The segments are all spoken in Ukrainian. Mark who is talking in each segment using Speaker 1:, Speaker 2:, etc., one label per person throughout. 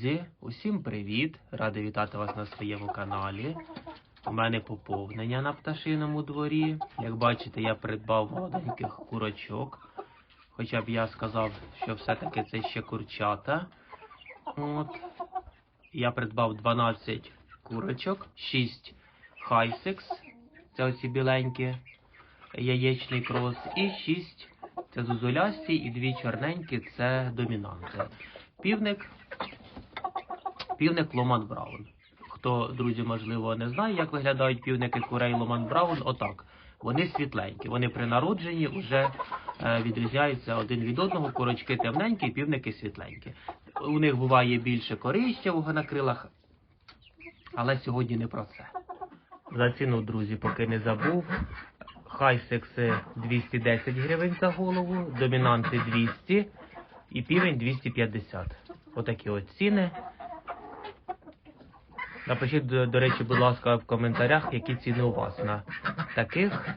Speaker 1: Друзі, усім привіт! Радий вітати вас на своєму каналі. У мене поповнення на пташиному дворі. Як бачите, я придбав молоденьких курочок. Хоча б я сказав, що все-таки це ще курчата. От. Я придбав 12 курочок, 6 хайсекс, це оці біленькі, яєчний крос, і 6 це зозулясті, і дві чорненькі це домінанти. Півник, півник Ломан Браун. Хто, друзі, можливо, не знає, як виглядають півники курей Ломан Браун, отак. Вони світленькі. Вони при народженні вже е, відрізняються один від одного. Курочки темненькі, півники світленькі. У них буває більше коричневого на крилах, але сьогодні не про це. За ціну, друзі, поки не забув. Хайсекси 210 гривень за голову, домінанти 200 і півень 250. Отакі от ціни. Напишіть, до, до речі, будь ласка, в коментарях, які ціни у вас на таких.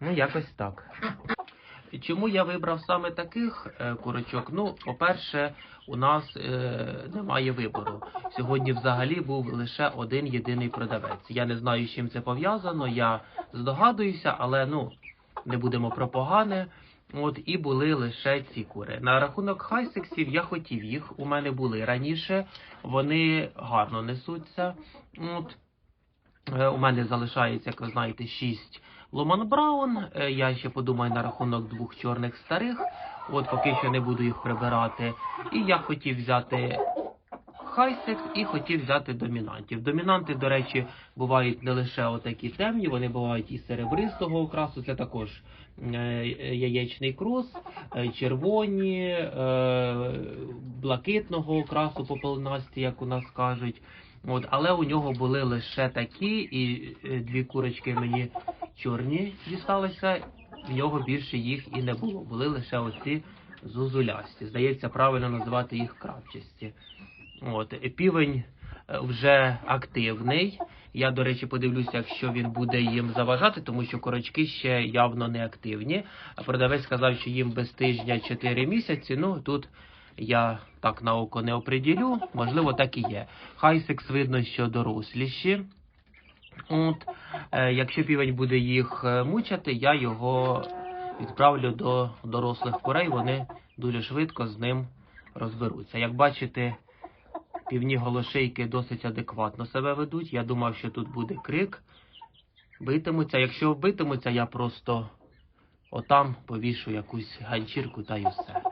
Speaker 1: Ну, якось так. Чому я вибрав саме таких е, курочок? Ну, по-перше, у нас е, немає вибору. Сьогодні взагалі був лише один єдиний продавець. Я не знаю, з чим це пов'язано. Я здогадуюся, але ну не будемо про погане. От і були лише ці кури. На рахунок хайсексів я хотів їх. У мене були раніше. Вони гарно несуться. От Е, У мене залишається, як ви знаєте, 6 Ломан Браун. Е, Я ще подумаю на рахунок двох чорних старих. От поки що не буду їх прибирати. І я хотів взяти хайсекс і хотів взяти домінантів. Домінанти, до речі, бувають не лише отакі темні, вони бувають і серебристого окрасу. Це також е, яєчний крос, е, червоні, е, блакитного окрасу попелнасті, як у нас кажуть. От, але у нього були лише такі, і дві курочки мені чорні дісталися. В нього більше їх і не було. Були лише оці зузулясті. Здається, правильно називати їх крапчасті. От, півень е, вже активний. Я, до речі, подивлюся, якщо він буде їм заважати, тому що корочки ще явно не активні. Продавець сказав, що їм без тижня 4 місяці. Ну тут я так на око не оприділю, можливо, так і є. Хайсекс видно, що доросліші. От, е, якщо півень буде їх е, мучати, я його відправлю до дорослих курей, вони дуже швидко з ним розберуться. Як бачите, півні голошейки досить адекватно себе ведуть. Я думав, що тут буде крик. Битимуться. Якщо битимуться, я просто отам повішу якусь ганчірку та й все.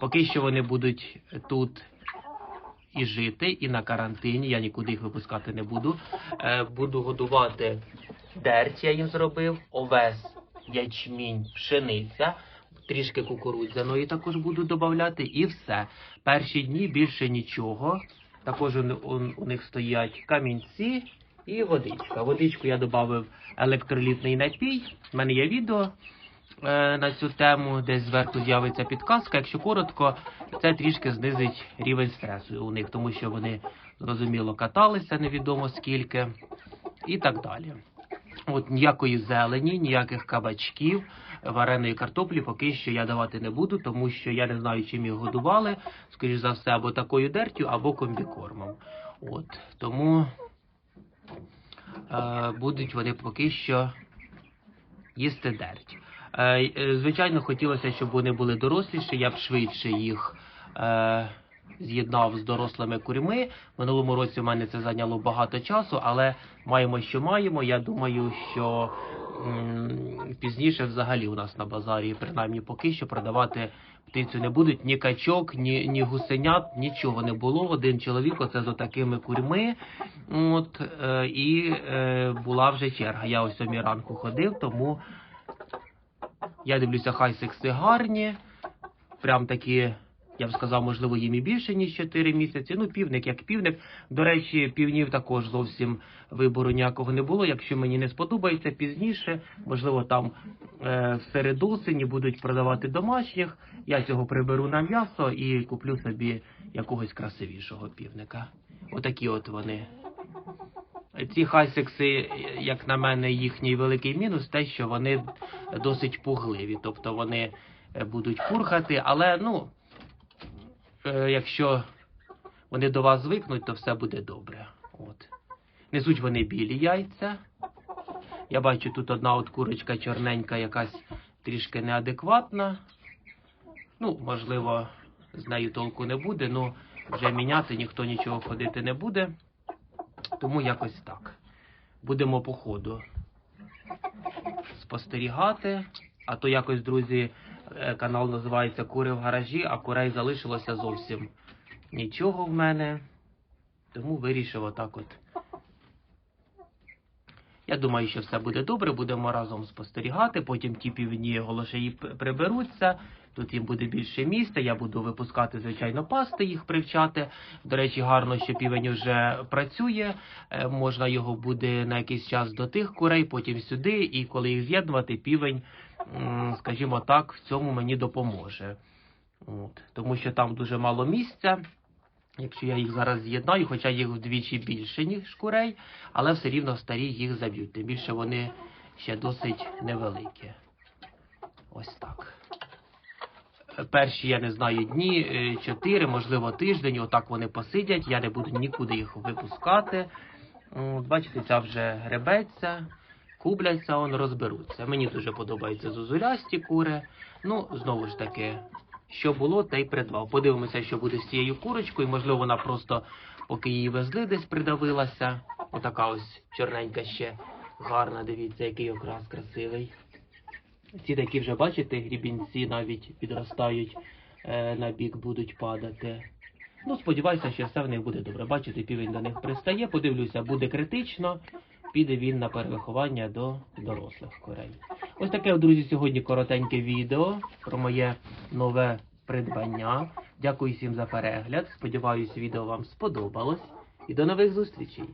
Speaker 1: Поки що вони будуть тут і жити, і на карантині. Я нікуди їх випускати не буду. Е, буду годувати дерть, я їм зробив, овес, ячмінь, пшениця. Трішки кукурудзяної також буду додавати, і все. Перші дні більше нічого. Також у, у, у них стоять камінці і водичка. Водичку я додав електролітний напій. У мене є відео е, на цю тему, десь зверху з'явиться підказка. Якщо коротко, це трішки знизить рівень стресу у них, тому що вони зрозуміло каталися невідомо скільки і так далі. От ніякої зелені, ніяких кабачків, вареної картоплі поки що я давати не буду, тому що я не знаю, чим їх годували. Скоріш за все, або такою дертю, або комбікормом. От тому е, будуть вони поки що їсти дерть. Е, е, звичайно, хотілося, щоб вони були доросліші, я б швидше їх е, з'єднав з дорослими курьми. Минулому році в мене це зайняло багато часу, але маємо, що маємо. Я думаю, що пізніше взагалі у нас на базарі, принаймні поки що, продавати птицю не будуть ні качок, ні, ні гусенят, нічого не було. Один чоловік оце з отакими курьми. От, е, і е, була вже черга. Я о сьомій ранку ходив, тому. Я дивлюся, хай секси гарні. Прям такі, я б сказав, можливо, їм і більше, ніж 4 місяці. Ну, півник як півник. До речі, півнів також зовсім вибору ніякого не було. Якщо мені не сподобається пізніше, можливо, там е, серед осені будуть продавати домашніх. Я цього приберу на м'ясо і куплю собі якогось красивішого півника. Отакі от вони. Ці хайсекси, як на мене, їхній великий мінус, те, що вони досить пугливі. Тобто вони е, будуть пурхати, але ну, якщо вони до вас звикнуть, то все буде добре. От. Несуть вони білі яйця. Я бачу, тут одна от курочка чорненька, якась трішки неадекватна. Ну, можливо, з нею толку не буде, ну вже міняти ніхто нічого ходити не буде. Тому якось так. Будемо по ходу спостерігати. А то якось, друзі, е, канал називається Кури в гаражі, а курей залишилося зовсім нічого в мене. Тому вирішив отак от. Я думаю, що все буде добре, будемо разом спостерігати. Потім ті півні голошаї приберуться. Тут їм буде більше місця. Я буду випускати, звичайно, пасти, їх привчати. До речі, гарно, що півень вже працює. Е, Можна його буде на якийсь час до тих курей, потім сюди. І коли їх з'єднувати, півень, скажімо так, в цьому мені допоможе. От. Тому що там дуже мало місця. Якщо я їх зараз з'єднаю, хоча їх вдвічі більше, ніж курей, але все рівно старі їх заб'ють. Тим більше вони ще досить невеликі. Ось так. Перші, я не знаю, дні, е, чотири, можливо, тиждень, отак вони посидять, я не буду нікуди їх випускати. Бачите, ця вже гребеться, кубляться, он розберуться. Мені дуже подобаються зозулясті кури. Ну, знову ж таки, що було, те й придбав. Подивимося, що буде з цією курочкою. Можливо, вона просто, поки її везли, десь придавилася. Отака ось чорненька ще гарна. Дивіться, який окрас красивий. Ці такі вже, бачите, грібінці навіть підростають е, на бік, будуть падати. Ну, сподіваюся, що все в них буде добре. Бачите, півень до них пристає. Подивлюся, буде критично. Піде він на перевиховання до дорослих курей. Ось таке, друзі, сьогодні коротеньке відео про моє нове придбання. Дякую всім за перегляд. Сподіваюсь, відео вам сподобалось. І до нових зустрічей!